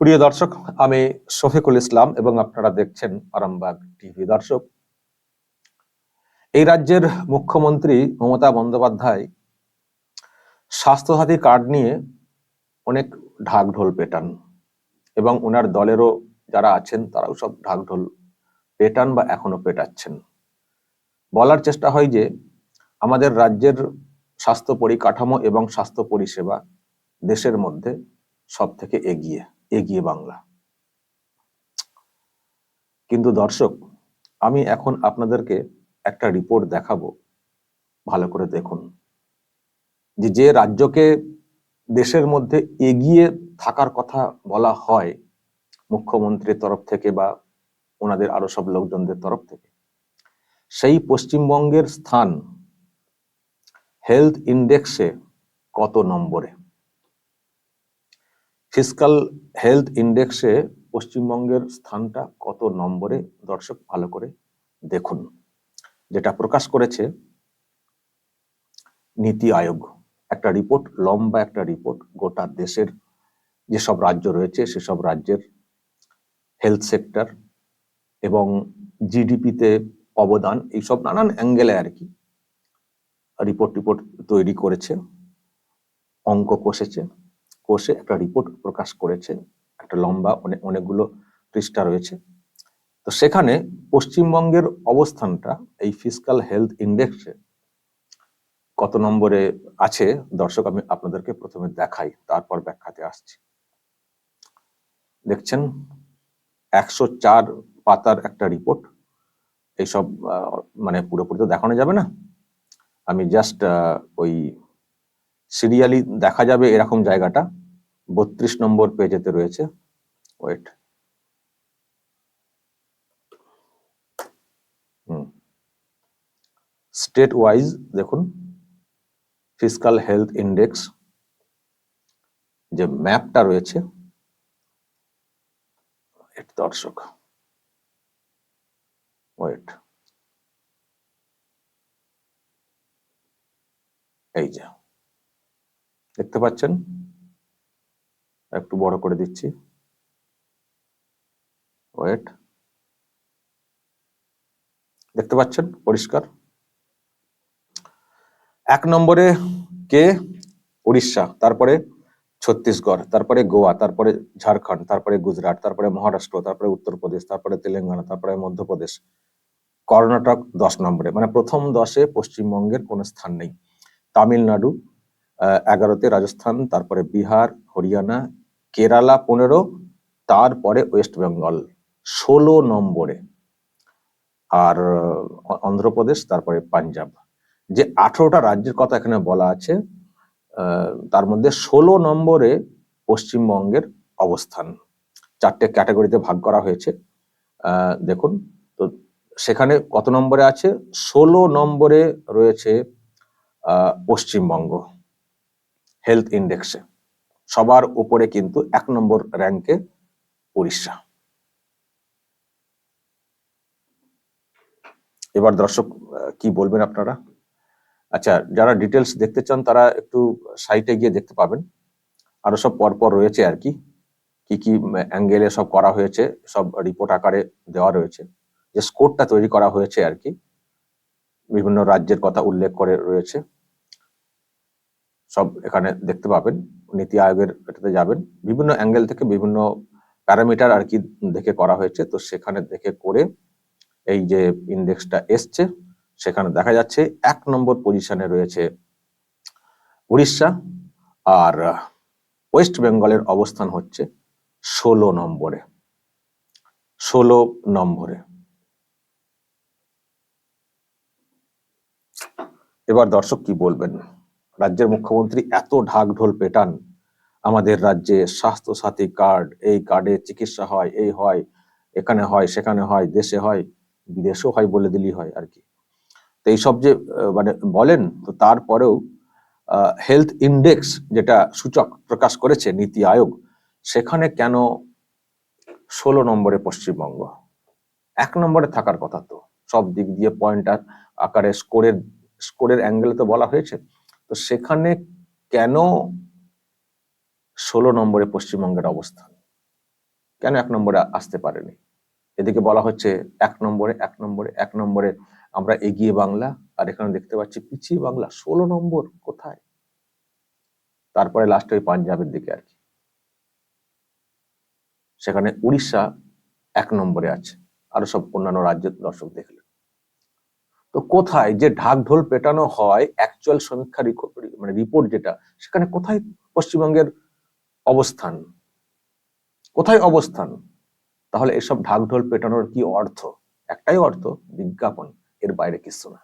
প্রিয় দর্শক, আমি শফিকুল ইসলাম এবং আপনারা দেখছেন আরামবাগ টিভি। দর্শক, এই রাজ্যের মুখ্যমন্ত্রী মমতা বন্দ্যোপাধ্যায় স্বাস্থ্যসাথী কার্ড নিয়ে অনেক ঢাক ঢোল পেটান এবং ওনার দলেরও যারা আছেন তারাও সব ঢাক ঢোল পেটান বা এখনও পেটাচ্ছেন। বলার চেষ্টা হয় যে আমাদের রাজ্যের স্বাস্থ্য পরিকাঠামো এবং স্বাস্থ্য পরিষেবা দেশের মধ্যে সব থেকে এগিয়ে। এগিয়ে বাংলা। কিন্তু দর্শক, আমি এখন আপনাদেরকে একটা রিপোর্ট দেখাবো। ভালো করে দেখুন। যে যে রাজ্যকে দেশের মধ্যে এগিয়ে থাকার কথা বলা হয়, মুখ্যমন্ত্রীর তরফ থেকে বা ওনাদের আরও সব লোকজনদের তরফ থেকে, সেই পশ্চিমবঙ্গের স্থান হেলথ ইন্ডেক্সে কত নম্বরে? ফিসকাল হেলথ ইন্ডেক্সে পশ্চিমবঙ্গের স্থানটা কত নম্বরে? দর্শক, ভালো করে দেখুন। যেটা প্রকাশ করেছে নীতি আয়োগ। একটা রিপোর্ট, লম্বা একটা রিপোর্ট, গোটা দেশের যেসব রাজ্য রয়েছে, সেসব রাজ্যের হেলথ সেক্টর এবং জিডিপিতে অবদান, এইসব নানান অ্যাঙ্গেলে আর কি রিপোর্ট টিপোর্ট তৈরি করেছে, অঙ্ক কষেছে। কোষে একটা রিপোর্ট প্রকাশ করেছে, একটা লম্বা অনেক অনেকগুলো পৃষ্ঠা রয়েছে। তো সেখানে পশ্চিমবঙ্গের অবস্থানটা এই ফিসকাল হেলথ ইন্ডেক্সে কত নম্বরে আছে, দর্শক আমি আপনাদেরকে প্রথমে দেখাই, তারপর ব্যাখ্যাতে আসছি। দেখছেন, একশো চার পাতার একটা রিপোর্ট এইসব মানে পুরোপুরি তো দেখানো যাবে না। আমি জাস্ট ওই সিরিয়ালি দেখা যাবে এরকম জায়গাটা। বত্রিশ নম্বর পেজেতে রয়েছে। ওয়েট। স্টেট ওয়াইজ দেখুন। Fiscal health index. যে ম্যাপটা রয়েছে। দর্শক। ওয়েট। এই যে। দেখতে পাচ্ছেন? একটু বড় করে দিচ্ছি। ওয়েট দেখতে পাচ্ছেন? পরিষ্কার। এক নম্বরে কে? উড়িষ্যা, তারপরে ছত্তিশগড়, তারপরে গোয়া, তারপরে ঝাড়খণ্ড, তারপরে গুজরাট, তারপরে মহারাষ্ট্র, তারপরে উত্তরপ্রদেশ, তারপরে তেলেঙ্গানা, তারপরে মধ্যপ্রদেশ। কর্ণাটক দশ নম্বরে মানে প্রথম দশে পশ্চিমবঙ্গের কোনো স্থান নেই। তামিলনাড়ু এগারোতে রাজস্থান, তারপরে বিহার, হরিয়ানা, কেরালা পনেরো, তারপরে ওয়েস্ট বেঙ্গল ষোলো নম্বরে। আর অন্ধ্রপ্রদেশ, তারপরে পাঞ্জাব। যে আঠারোটা রাজ্যের কথা এখানে বলা আছে তার মধ্যে ষোলো নম্বরে পশ্চিমবঙ্গের অবস্থান। চারটে ক্যাটাগরিতে ভাগ করা হয়েছে। দেখুন, তো সেখানে কত নম্বরে আছে? ষোলো নম্বরে রয়েছে পশ্চিমবঙ্গ। হেলথ ইন্ডেক্সে সবার উপরে কিন্তু এক নম্বর র্যাঙ্কে উড়িষ্যা। এবার দর্শক কি বলবেন আপনারা? আচ্ছা যারা ডিটেলস দেখতে চান, তারা একটু সাইটে গিয়ে দেখতে পাবেন। আরও সব পরপর রয়েছে আর কি। কি কি অ্যাঙ্গেলে সব করা হয়েছে, সব রিপোর্ট আকারে দেওয়া রয়েছে। যে স্কোরটা তৈরি করা হয়েছে আর কি। বিভিন্ন রাজ্যের কথা উল্লেখ করে রয়েছে। সব এখানে দেখতে পাবেন। নীতি আয়োগের এটাতে যাবেন। বিভিন্ন অ্যাঙ্গেল থেকে বিভিন্ন প্যারামিটার আর কি দেখে করা হয়েছে। তো সেখানে দেখে করে এই যে ইন্ডেক্সটা এসছে, সেখানে দেখা যাচ্ছে এক নম্বর পজিশনে রয়েছে উড়িষ্যা আর ওয়েস্ট বেঙ্গলের অবস্থান হচ্ছে ষোলো নম্বরে। ষোলো নম্বরে। এবার দর্শক কি বলবেন? রাজ্যের মুখ্যমন্ত্রী এত ঢাক ঢোল পেটান। আমাদের রাজ্যে স্বাস্থ্য সাথী কার্ড, এই কার্ডে চিকিৎসা হয়, এই হয়, এখানে হয়, সেখানে হয়, দেশে হয়, বিদেশেও হয় বলে দিলেই হয় আর কি। তো এইসব যে মানে বলেন, তো তারপরেও হেলথ ইন্ডেক্স যেটা সূচক প্রকাশ করেছে, নীতি আয়োগ, সেখানে কেন ষোলো নম্বরে পশ্চিমবঙ্গ? এক নম্বরে থাকার কথা তো। সব দিক দিয়ে পয়েন্ট আকারে স্কোরের স্কোরের অ্যাঙ্গেলে তো বলা হয়েছে। তো সেখানে কেন ষোলো নম্বরে পশ্চিমবঙ্গের অবস্থান কেন এক নম্বরে আসতে পারেনি? এদিকে বলা হচ্ছে এক নম্বরে এক নম্বরে এক নম্বরে আমরা এগিয়ে বাংলা, আর এখানে দেখতে পাচ্ছি পিছিয়ে বাংলা। ষোলো নম্বর কোথায়? তারপরে লাস্টে ওই পাঞ্জাবের দিকে আর কি। সেখানে উড়িষ্যা এক নম্বরে আছে। আরও সব অন্যান্য রাজ্যের দর্শক দেখলেন। তো কোথায় যে ঢাক ঢোল পেটানো হয় অ্যাকচুয়াল সমীক্ষা মানে রিপোর্ট যেটা, সেখানে কোথায় পশ্চিমবঙ্গের অবস্থান? কোথায় অবস্থান? তাহলে এসব ঢাক ঢোল পেটানোর কি অর্থ? একটাই অর্থ, বিজ্ঞাপন, এর বাইরে কিছু না।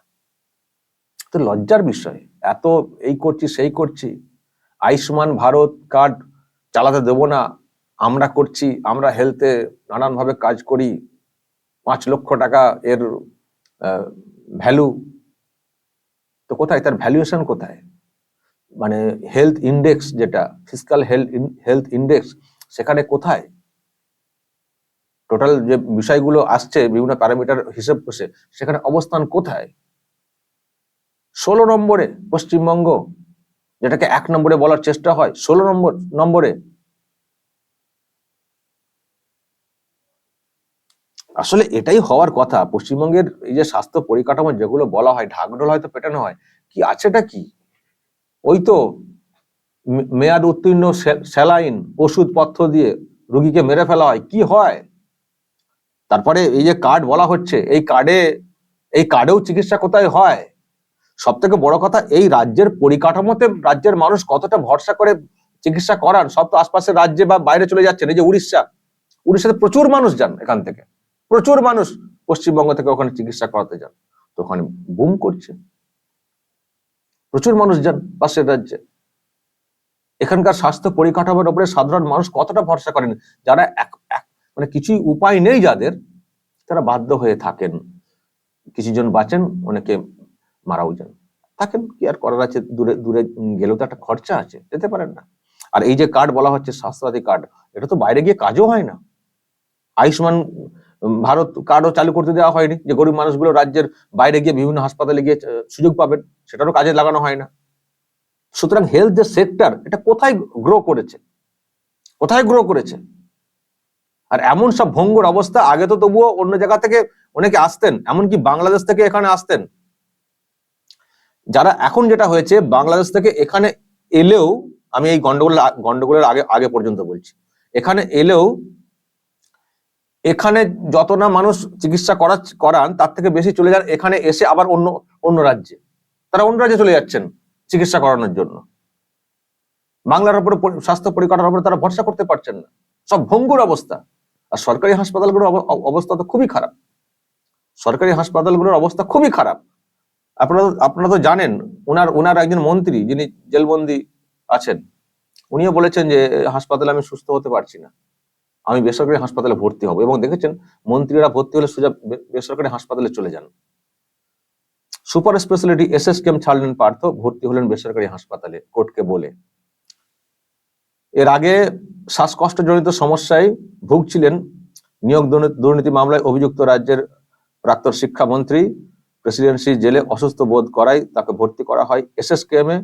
তো লজ্জার বিষয়, এত এই করছি, সেই করছি, আয়ুষ্মান ভারত কার্ড চালাতে দেবো না, আমরা করছি, আমরা হেলথে নানানভাবে কাজ করি, পাঁচ লক্ষ টাকা এর ভ্যালু, তো কোথায়? তার ভ্যালুয়েশন কোথায়? মানে হেলথ ইন্ডেক্স যেটা ফিজিক্যাল হেলথ হেলথ ইন্ডেক্স সেখানে কোথায়? টোটাল যে বিষয়গুলো আসছে, বিভিন্ন প্যারামিটার হিসেব বসে, সেখানে অবস্থান কোথায়? ষোলো নম্বরে পশ্চিমবঙ্গ, যেটাকে এক নম্বরে বলার চেষ্টা হয়, ষোলো নম্বর, নম্বরে আসলে এটাই হওয়ার কথা। পশ্চিমবঙ্গের এই যে স্বাস্থ্য পরিকাঠামো যেগুলো বলা হয়, ঢাকঢোল হয়তো পেটানো হয়, কি আছেটা কি? ওই তো মেয়াদ উত্তীর্ণ স্যালাইন ওষুধ পথ্য দিয়ে রুগীকে মেরে ফেলা হয়, কি হয়? তারপরে এই যে কার্ড বলা হচ্ছে, এই কার্ডে, এই কার্ডেও চিকিৎসা কোথায় হয়? সব থেকে বড় কথা, এই রাজ্যের পরিকাঠামোতে রাজ্যের মানুষ কতটা ভরসা করে চিকিৎসা করান সব তো আশপাশের রাজ্যে বা বাইরে চলে যাচ্ছেন, এই যে উড়িষ্যা। উড়িষ্যাতে প্রচুর মানুষ যান এখান থেকে। প্রচুর মানুষ পশ্চিমবঙ্গ থেকে ওখানে চিকিৎসা করাতে যান। তো ওখানে বুম করছে। প্রচুর মানুষ যান পাশের রাজ্যে। এখানকার স্বাস্থ্য পরিকাঠামোর উপরে সাধারণ মানুষ কতটা ভরসা করেন? যারা এক, এক- মানে কিছুই উপায় নেই যাদের, তারা বাধ্য হয়ে থাকেন। কিছুজন বাঁচেন, অনেকে মারাও যান। থাকেন, কি আর করার আছে? দূরে দূরে গেলেও তো একটা খরচা আছে, যেতে পারেন না। আর এই যে কার্ড বলা হচ্ছে স্বাস্থ্যসাথী কার্ড এটা তো বাইরে গিয়ে কাজও হয় না। আয়ুষ্মান ভারত কার্ডও চালু করতে দেওয়া হয়নি যে গরিব মানুষগুলো রাজ্যের বাইরে গিয়ে বিভিন্ন হাসপাতালে গিয়ে সুযোগ পাবেন, সেটারও কাজে লাগানো হয় না। সুতরাং হেলথ যে সেক্টর এটা কোথায় গ্রো করেছে? কোথায় গ্রো করেছে? আর এমন সব ভঙ্গুর অবস্থা, আগে তো তবুও অন্য জায়গা থেকে অনেকে আসতেন, এমনকি বাংলাদেশ থেকে এখানে আসতেন। যারা এখন যেটা হয়েছে, বাংলাদেশ থেকে এখানে এলেও, আমি এই গন্ডগোল, গন্ডগোলের আগে আগে পর্যন্ত বলছি, এখানে এলেও এখানে যত না মানুষ চিকিৎসা করা করান, তার থেকে বেশি চলে যান, এখানে এসে আবার অন্য অন্য রাজ্যে। তারা অন্য রাজ্যে চলে যাচ্ছেন চিকিৎসা করানোর জন্য। বাংলার উপরে স্বাস্থ্য পরিকাঠামোর উপরে তারা ভরসা করতে পারছেন না। সব ভঙ্গুর অবস্থা। আর সরকারি হাসপাতালগুলোর অব- অব- অবস্থা তো খুবই খারাপ। সরকারি হাসপাতালগুলোর অবস্থা খুবই খারাপ। আপনারা আপনারা তো জানেন ওনার ওনার একজন মন্ত্রী যিনি জেলবন্দি আছেন, উনিও বলেছেন যে হাসপাতালে আমি সুস্থ হতে পারছি না। আমি বেসরকারি হাসপাতালে ভর্তি হব। এবং দেখেছেন, মন্ত্রীরা ভর্তি হলে সোজা বেসরকারি হাসপাতালে চলে যান। Super speciality S S K M ছাড়লেন পার্থ, ভর্তি হলেন বেসরকারি হাসপাতালে, কোর্টকে বলে। এর আগে শ্বাসকষ্ট শ্বাসকষ্টজনিত সমস্যায় ভুগছিলেন নিয়োগ দুর্নীতি মামলায় অভিযুক্ত রাজ্যের প্রাক্তন শিক্ষামন্ত্রী, প্রেসিডেন্সি জেলে অসুস্থ বোধ করায় তাকে ভর্তি করা হয়। এস এস এ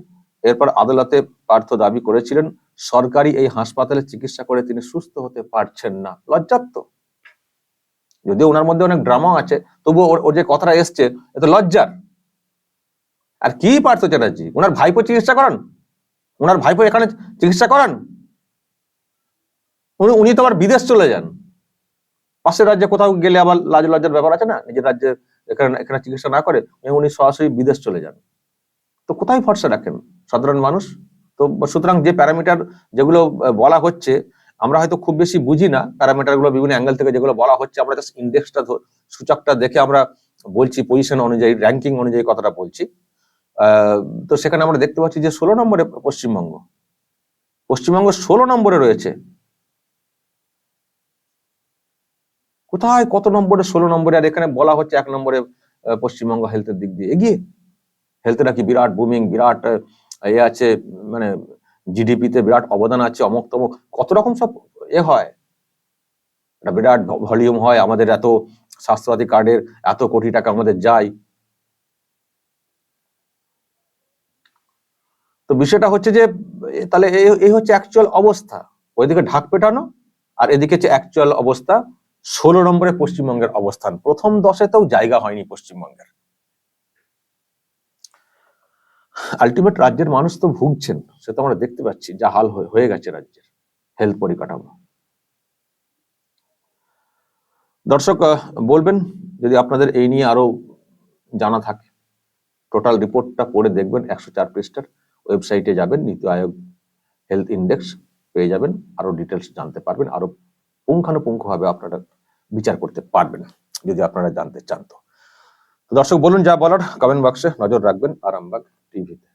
এরপর আদালতে পার্থ দাবি করেছিলেন। সরকারি এই হাসপাতালে চিকিৎসা করে তিনি সুস্থ হতে পারছেন না। লজ্জাত যদিও ওনার মধ্যে অনেক ড্রামা আছে, তবুও ওর- যে কথাটা এসছে, এ তো লজ্জার। আর কি পার্থ চ্যাটার্জি? ওনার ভাইপো চিকিৎসা করান? ওনার ভাইপো এখানে চিকিৎসা করান? উনি উনি তো আবার বিদেশ চলে যান। পাশের রাজ্যে কোথাও গেলে আবার লাজ লজ্জার ব্যাপার আছে না? নিজের রাজ্যে এখানে এখানে চিকিৎসা না করে, উনি সরাসরি বিদেশ চলে যান। তো কোথায় ভরসা রাখেন সাধারণ মানুষ? তো সুতরাং যে প্যারামিটার যেগুলো বলা হচ্ছে, আমরা হয়তো খুব বেশি বুঝি না প্যারামিটারগুলো বিভিন্ন অ্যাঙ্গেল থেকে যেগুলো বলা হচ্ছে, আমরা জাস্ট ইন্ডেক্সটা সূচকটা দেখে আমরা বলছি পজিশন অনুযায়ী র্যাঙ্কিং অনুযায়ী কথাটা বলছি। তো সেখানে আমরা দেখতে পাচ্ছি যে ষোলো নম্বরে পশ্চিমবঙ্গ। পশ্চিমবঙ্গ ষোলো নম্বরে রয়েছে। কোথায় কত নম্বরে ষোলো নম্বরে? আর এখানে বলা হচ্ছে এক নম্বরে পশ্চিমবঙ্গ হেলথের দিক দিয়ে। এগিয়ে। হেলথে নাকি বিরাট বুমিং বিরাট এ আছে মানে জিডিপিতে বিরাট অবদান আছে, অমুক তমক, কত রকম সব এ হয়। বিরাট ভলিউম হয়, আমাদের এত স্বাস্থ্যসাথী কার্ডের এত কোটি টাকা আমাদের যায়। তো বিষয়টা হচ্ছে যে তাহলে এই- এই হচ্ছে অ্যাকচুয়াল অবস্থা। ওইদিকে ঢাক পেটানো, আর এদিকে হচ্ছে অ্যাকচুয়াল অবস্থা ষোলো নম্বরে পশ্চিমবঙ্গের অবস্থান। প্রথম দশেতেও জায়গা হয়নি পশ্চিমবঙ্গের। আলটিমেট রাজ্যের মানুষ তো ভুগছেন, সে তো আমরা দেখতে পাচ্ছি যা হাল হয়ে- গেছে রাজ্যের হেলথ পরিকাঠামো। দর্শক বলবেন, যদি আপনাদের এই নিয়ে আরও জানা থাকে টোটাল রিপোর্টটা পড়ে দেখবেন, একশো চার পৃষ্ঠার ওয়েবসাইটে যাবেন, নীতি আয়োগ হেলথ ইন্ডেক্স পেয়ে যাবেন আরও ডিটেলস জানতে পারবেন আরও পুঙ্খানুপুঙ্খভাবে আপনারা বিচার করতে পারবেন, যদি আপনারা জানতে চান তো। দর্শক, বলুন যা বলার কমেন্ট বক্সে নজর রাখবেন, আরামবাগ। টিভিতে